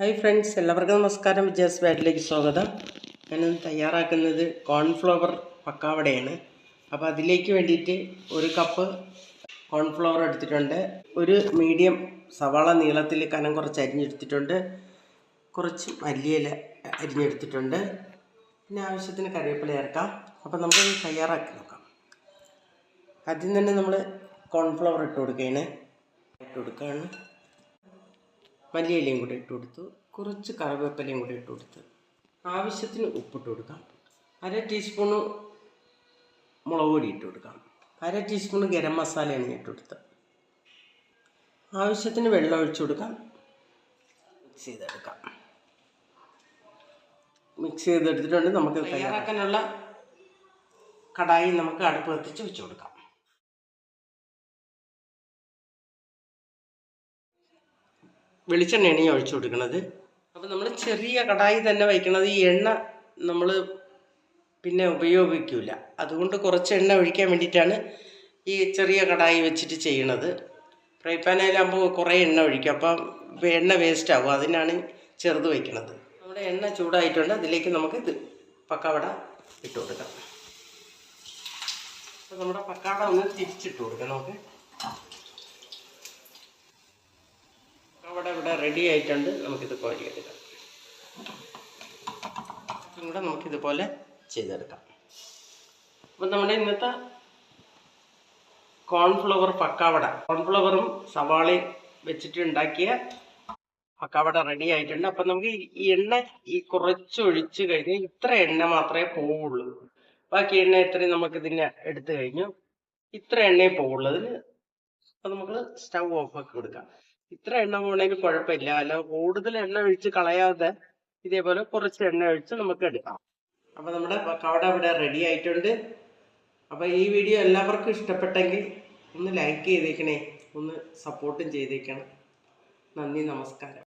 Hi friends എല്ലാവർക്കും നമസ്കാരം. വിജയസ് ബാഡിലേക്ക് സ്വാഗതം. ഞാനിന്ന് തയ്യാറാക്കുന്നത് കോൺഫ്ലവർ പക്കാവടയാണ്. അപ്പോൾ അതിലേക്ക് വേണ്ടിയിട്ട് ഒരു കപ്പ് കോൺഫ്ലവർ എടുത്തിട്ടുണ്ട്. ഒരു മീഡിയം സവാള നീളത്തിൽ കനം കുറച്ച് അരിഞ്ഞെടുത്തിട്ടുണ്ട്. കുറച്ച് മല്ലിയില അരിഞ്ഞെടുത്തിട്ടുണ്ട്. പിന്നെ ആവശ്യത്തിന് കറിവേപ്പില ചേർക്കാം. അപ്പോൾ നമുക്ക് തയ്യാറാക്കി നോക്കാം. ആദ്യം തന്നെ നമ്മൾ കോൺഫ്ലവർ ഇട്ട് കൊടുക്കുകയാണ്. ഇട്ട് കൊടുക്കുകയാണ്. മല്ലിയിലയും കൂടി ഇട്ട് കൊടുത്തു. കുറച്ച് കറിവേപ്പിലയും കൂടി ഇട്ട് കൊടുത്ത്. ആവശ്യത്തിന് ഉപ്പിട്ട് കൊടുക്കാം. അര ടീസ്പൂണ് മുളക് പൊടി ഇട്ട് കൊടുക്കാം. അര ടീസ്പൂണ് ഗരം മസാലയാണ് ഇട്ട് കൊടുത്ത് ആവശ്യത്തിന് വെള്ളം ഒഴിച്ചു കൊടുക്കാം. മിക്സ് ചെയ്തെടുക്കാം. മിക്സ് ചെയ്തെടുത്തിട്ടുണ്ട്. നമുക്ക് തയ്യാറാക്കാനുള്ള കടായി നമുക്ക് അടുപ്പ് കത്തിച്ച് വെച്ച് കൊടുക്കാം. വെളിച്ചെണ്ണയാണ് ഈ ഒഴിച്ചു കൊടുക്കുന്നത്. അപ്പോൾ നമ്മൾ ചെറിയ കടായി തന്നെ വയ്ക്കുന്നത് ഈ എണ്ണ നമ്മൾ പിന്നെ ഉപയോഗിക്കില്ല അതുകൊണ്ട് കുറച്ച് എണ്ണ ഒഴിക്കാൻ വേണ്ടിയിട്ടാണ് ഈ ചെറിയ കടായി വെച്ചിട്ട് ചെയ്യണത്. ഫ്രൈ പാനയിലാകുമ്പോൾ കുറേ എണ്ണ ഒഴിക്കും. അപ്പം എണ്ണ വേസ്റ്റ് ആകും അതിനാണ് ചെറുത് വയ്ക്കുന്നത് നമ്മുടെ എണ്ണ ചൂടായിട്ടുണ്ട്. അതിലേക്ക് നമുക്ക് ഇത് പക്കാവട ഇട്ട് കൊടുക്കാം. അപ്പോൾ നമ്മുടെ പക്കാവട ഒന്ന് തിരിച്ചിട്ട് കൊടുക്കാം നമുക്ക്. ഇവിടെ റെഡി ആയിട്ടുണ്ട്. നമുക്കിത് കോരിയെടുക്കാം ഇതും കൂടെ നമുക്കിതുപോലെ ചെയ്തെടുക്കാം. അപ്പം നമ്മുടെ ഇന്നത്തെ കോൺഫ്ലവർ പക്കാവട. കോൺഫ്ലവറും സവാളയും വെച്ചിട്ട് ഉണ്ടാക്കിയ പക്കാവട റെഡി ആയിട്ടുണ്ട്. അപ്പം നമുക്ക് ഈ എണ്ണ ഈ കുറച്ച് ഒഴിച്ച് കഴിഞ്ഞാൽ ഇത്ര എണ്ണ മാത്രമേ പോവുള്ളൂ. ബാക്കി എണ്ണ ഇത്രയും നമുക്കിതിനെ എടുത്തു കഴിഞ്ഞു. ഇത്ര എണ്ണയെ പോവുള്ളൂ. അതിന് അപ്പം നമുക്ക് സ്റ്റൗ ഓഫ് ആക്കി കൊടുക്കാം. ഇത്ര എണ്ണ പോകണമെങ്കിൽ കുഴപ്പമില്ല. അല്ല കൂടുതൽ എണ്ണ ഒഴിച്ച് കളയാതെ ഇതേപോലെ കുറച്ച് എണ്ണ ഒഴിച്ച് നമുക്ക് എടുക്കാം. അപ്പോൾ നമ്മുടെ കവട ഇവിടെ റെഡി ആയിട്ടുണ്ട്. അപ്പോൾ ഈ വീഡിയോ എല്ലാവർക്കും ഇഷ്ടപ്പെട്ടെങ്കിൽ ഒന്ന് ലൈക്ക് ചെയ്തേക്കണേ. ഒന്ന് സപ്പോർട്ടും ചെയ്തേക്കണം. നന്ദി നമസ്കാരം.